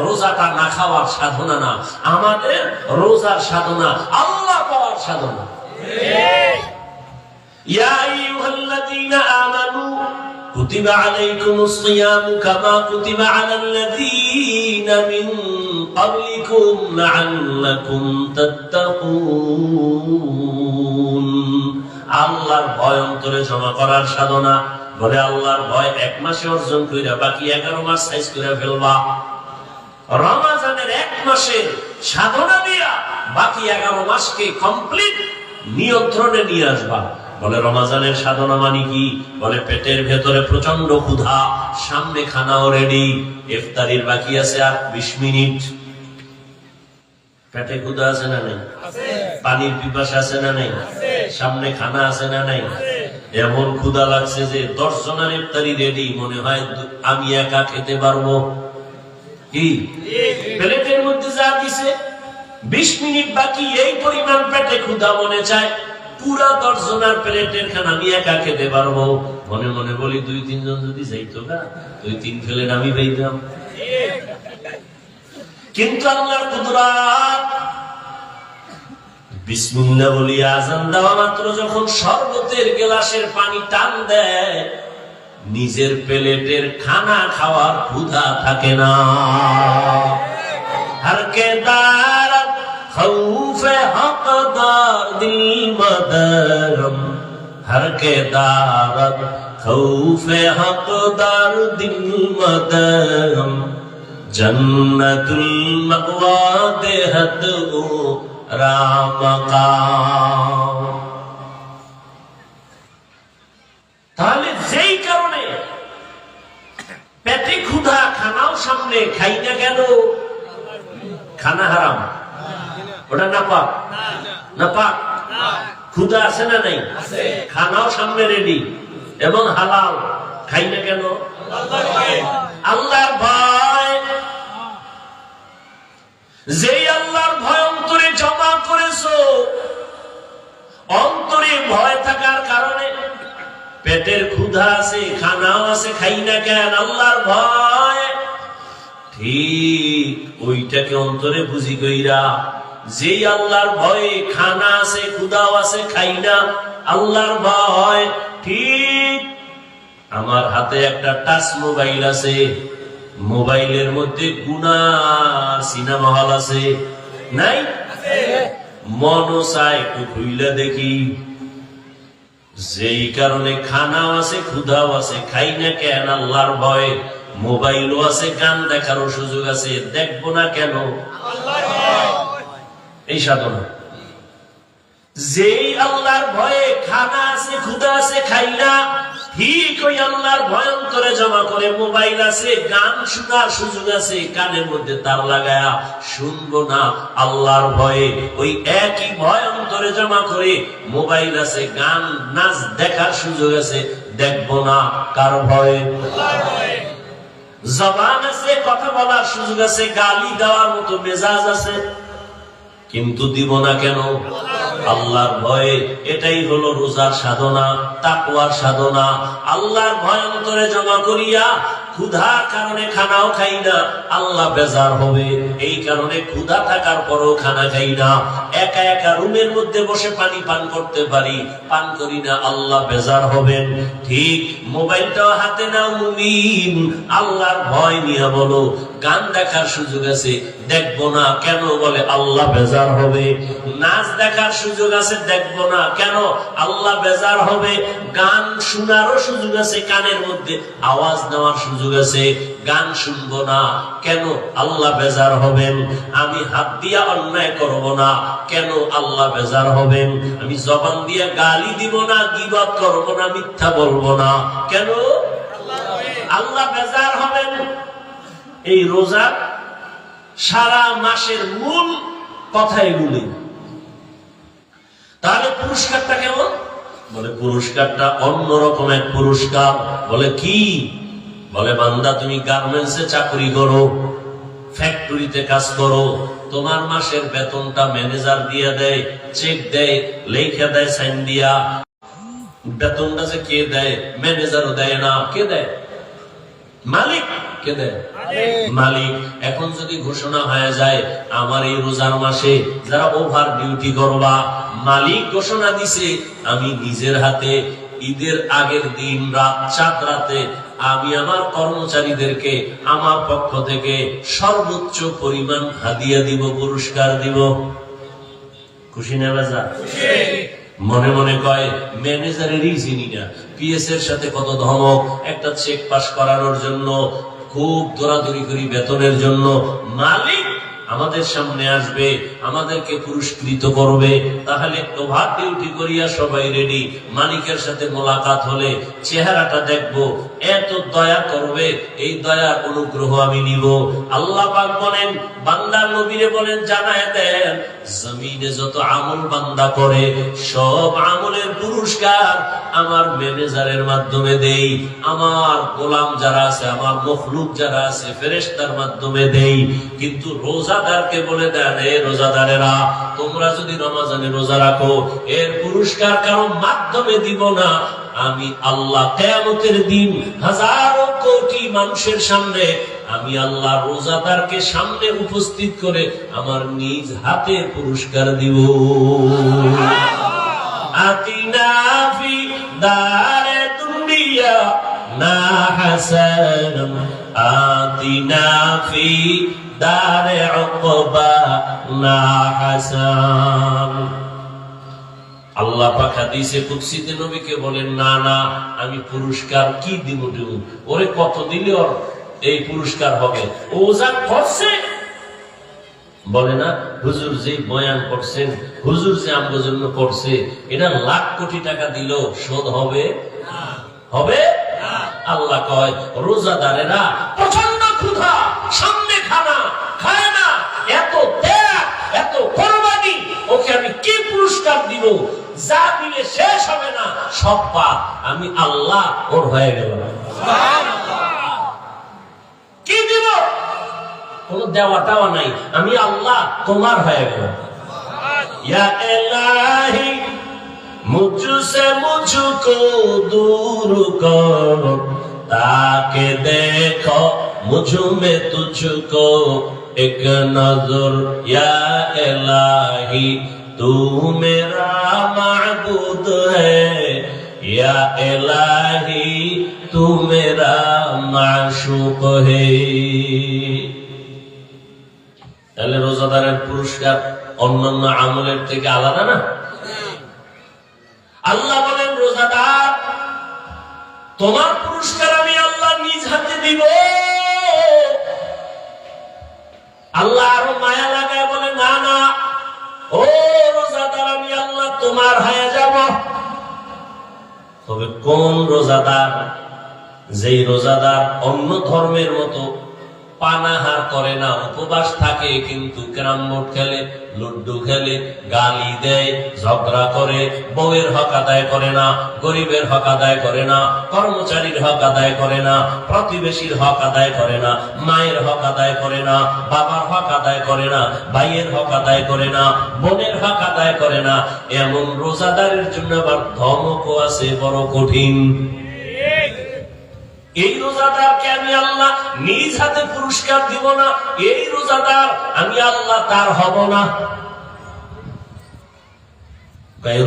রোজাটা না খাওয়ার সাধনা না আমাদের রোজার সাধনা আল্লাহ পাওয়ার সাধনা يا أيها الذين آمنوا كتب عليكم الصيام كما كتب على الذين من قبلكم لعلكم تتقون আল্লাহর ভয় অন্তরে জমা করার সাধনা বলে আল্লাহর ভয় এক মাসে অর্জন কইরা বাকি এগারো মাস সাইজ করে ফেলবা রমাজানের এক মাসের সাধনা দিয়া বাকি এগারো মাসকে কমপ্লিট নিয়ন্ত্রণে নিয়ে আসবা। বলে রমাজানের সাধনা মানে কি? বলে পেটের ভেতরে প্রচণ্ড ক্ষুধা সামনে খানাও রেডি ইফতারির বাকি আছে আর বিশ মিনিট। পেটে ক্ষুধা আছে না নেই? পানির পিপাসা আছে না নেই? সামনে খানা আছে না নাই? এমন ক্ষুধা লাগছে যে দশ জনের ইফতারি রেডি মনে হয় আমি একা খেতে পারব। কি? মধ্যে যা দিছে, বিশ মিনিট বাকি, এই পরিমাণ পেটে মনে চায়। পুরা প্লেটের খান আমি একা খেতে পারব। মনে মনে বলি, দুই, তিনজন যদি যাইতো না, দুই, তিন আমি কিন্তু আল্লাহর কুদরাত বিসমিল্লা বলি আজান দেওয়া মাত্র যখন শরবতের গেলাসের পানি টান দেয় নিজের প্লেটের খানা খাওয়ার ক্ষুধা থাকে না। হরকে দারত খৌফে হকদার দিল মদরম। হরকে দারদ খৌফে হকদার দিল মদরম। জন্নতুল মাওয়া দেহত ও রামকা সামনে খাই না কেন খানা হারাম। ওটা না পাক না পাক ক্ষুধা আছে না নাই? খানাও সামনে রেডি এবং হালাল। খাই না কেন আল্লাহর ভয়। যেই আল্লাহর ভয় অন্তরে জমা করেছ, অন্তরে ভয় থাকার কারণে পেটের ক্ষুধা আছে, খানাও আছে, খাই না কেন? আল্লাহর ভয়। ঠিক, ওইটাকে অন্তরে বুঝি কইরা, যেই আল্লাহর ভয়ে খানা আছে ক্ষুধাও আছে, খাই না, আল্লাহর ভয়, ঠিক। আমার হাতে একটা টাচ মোবাইল আছে, মোবাইলের মধ্যে গুনার সিনেমা হল আছে, নাই? মনও চায় একটু খুইলা দেখি। যেই কারণে খানাও আছে ক্ষুধাও আছে, খাই না কেন আল্লাহর ভয়ে? মোবাইলও আছে, গান দেখারও সুযোগ আছে, দেখব না কেন? এই সাধনা। যেই আল্লাহর ভয়ে খানা আছে, ক্ষুধা আছে খাই না ঠিক ওই আল্লাহর ভয়ঙ্করে জমা করে মোবাইল আছে, গান শোনার সুযোগ আছে, কানের মধ্যে তার লাগায়া শুনব না। আল্লাহর ভয়ে ওই একই ভয়ঙ্করে জমা করে মোবাইল আছে, গান, নাচ দেখার সুযোগ আছে, দেখব না। কার ভয়ে? জবান আছে, কথা বলার সুযোগ আছে, গালি দেওয়ার মতো মেজাজ আছে। কিন্তু দিব না কেন? আল্লাহর ভয়ে এটাই হলো রোজার সাধনা তাকুয়ার সাধনা। আল্লাহর ভয় অন্তরে জমা করিয়া ক্ষুধার কারণে খানাও খাই না। আল্লাহ বেজার হবে। এই কারণে ক্ষুধা থাকার পরও খানা খাই না। একা একা রুমের মধ্যে বসে পানি পান করতে পারি। পান করি না, আল্লাহ বেজার হবেন। ঠিক মোবাইলটাও হাতে নাও, মুমিন। আল্লাহর ভয় নিয়ে বলো। গান দেখার সুযোগ আছে, দেখব না কেন বলে আল্লাহ বেজার হবে। নাচ দেখার সুযোগ আছে, দেখব না কেন আল্লাহ বেজার হবে। গান শোনারও সুযোগ আছে, কানের মধ্যে আওয়াজ নেওয়ার সুযোগ আছে গান শুনব না, কেন আল্লাহ বেজার হবেন? আমি হাত দিয়া অন্যায় করব না, কেন আল্লাহ বেজার হবেন? আমি জবান দিয়া গালি দিব না গিবাদ করব না, মিথ্যা বলব না। কেন? আল্লাহ বেজার হবেন। এই রোজা সারা মাসের মূল কথা এগুলি তাহলে পুরস্কারটা কেমন? বলে, পুরস্কারটা অন্যরকম এক পুরস্কার। বলে, কি? বলে বান্দা তুমি গার্মেন্টসে চাকরি করো ফ্যাক্টরিতে কাজ করো তোমার মাসের বেতনটা ম্যানেজার দিয়ে দেয় চেক দেয় লেখা দেয় সাইন দিয়া। বেতনটা যে কে দেয়? ম্যানেজারও দেয় না। কে দেয়? মালিক। কে দেয়? মালিক। এখন যদি ঘোষণা হয়ে যায় আমার এই রোজার মাসে যারা ওভার ডিউটি করবা মালিক ঘোষণা দিছে আমি নিজের হাতে ঈদের আগের দিন রাত চাঁদ রাতে আমি আমার কর্মচারীদেরকে আমার পক্ষ থেকে সর্বোচ্চ পরিমাণ হাদিয়া দিব, পুরস্কার দিব। খুশি না বাজা? মনে মনে কয়, ম্যানেজারেরই চিনি না পিএস এর সাথে কত ধমক, একটা চেক পাস করানোর জন্য, খুব দৌড়াদৌড়ি করি বেতনের জন্য, মালিক আমাদের সামনে আসবে, আমাদেরকে পুরস্কৃত করবে। তাহলে ওভার ডিউটি করিয়া সবাই রেডি মালিকের সাথে মোলাকাত হলে চেহারাটা দেখব। এত দয়া করবে, এই দয়ার অনুগ্রহ আমি নিব। আল্লাহ বলেন বান্দার নবীরে বলেন, জানায় দেন, জমিনে যত আমল বান্দা করে, সব আমলের পুরস্কার আমার ম্যানেজারের মাধ্যমে দেই। আমার গোলাম যারা আছে, আমার মখলুক যারা আছে ফেরেস্তার মাধ্যমে দেই। কিন্তু রোজাদারকে বলে দেন, এ রোজাদারেরা, তোমরা যদি রমাজানে রোজা রাখো, এর পুরস্কার কারও মাধ্যমে দিব না। আমি আল্লাহ কেয়ামতের দিন হাজারো কোটি মানুষের সামনে, আমি আল্লাহ রোজাদারকে সামনে উপস্থিত করে আমার নিজ হাতে পুরস্কার দিব। না হাসান আতিনা না আল্লাহ পাক হাদিসে কুদসিতে নবীকে বলেন না না আমি পুরস্কার কি দিব দিব ওরে কত দিলে ওর এই পুরস্কার হবে? ও যা করছে? বলে না হুজুর যে বয়ান করছেন হুজুর যে জন্য করছে এটা লাখ কোটি টাকা দিল শোধ হবে? হবে? আল্লাহ কয় রোজাদারেরা প্রচণ্ড ক্ষুধা সামনে খানা খায় না এত ত্যাগ এত কোরবানি ওকে আমি কি যা দিলে শেষ হবে না সব পাপ। আমি আল্লাহ ওর হয়ে গেল কি দিব? কোন দেওয়া টাওয়া নাই। আমি আল্লাহ তোমার হয়ে গেল। দূর কর। তাকে দেখো মুঝু মে তুঝুকো। এক নজর ইয়া এলাহি तू मेरा माबूद है या इलाही तू मेरा माशूक है তাহলে রোজাদারের পুরস্কার অন্যান্য আমলের থেকে আলাদা না আল্লাহ বলেন রোজাদার তোমার পুরস্কার আমি আল্লাহ নিজ হাতে দিব আল্লাহ আরো মায়া লাগায় বলে না না ও রোজাদার আমি আল্লাহ তোমার হয়ে যাব। তবে কোন রোজাদার যেই রোজাদার অন্য ধর্মের মতো পানাহার করে না, উপবাস থাকে, কিন্তু ক্যারাম বোর্ড খেলে, লুড্ডু খেলে, গালি দেয়, ঝগড়া করে, বউয়ের হক আদায় করে না, গরিবের হক আদায় করে না, কর্মচারীর হক আদায় করে না, প্রতিবেশীর হক আদায় করে না, মায়ের হক আদায় করে না, বাবার হক আদায় করে না, ভাইয়ের হক আদায় করে না, বোনের হক আদায় করে না। এমন রোজাদারের জন্য আবার ধমকও আছে, বড় কঠিন। এই রোজাদারকে আমি আল্লাহ নিজ হাতে পুরস্কার দিব না। এই রোজাদার আমি আল্লাহ তার হব না।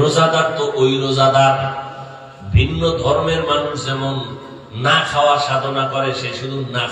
রোজাদার তো ওই রোজাদার। ভিন্ন ধর্মের মানুষ যেমন না খাওয়া সাধনা করে, সে শুধু না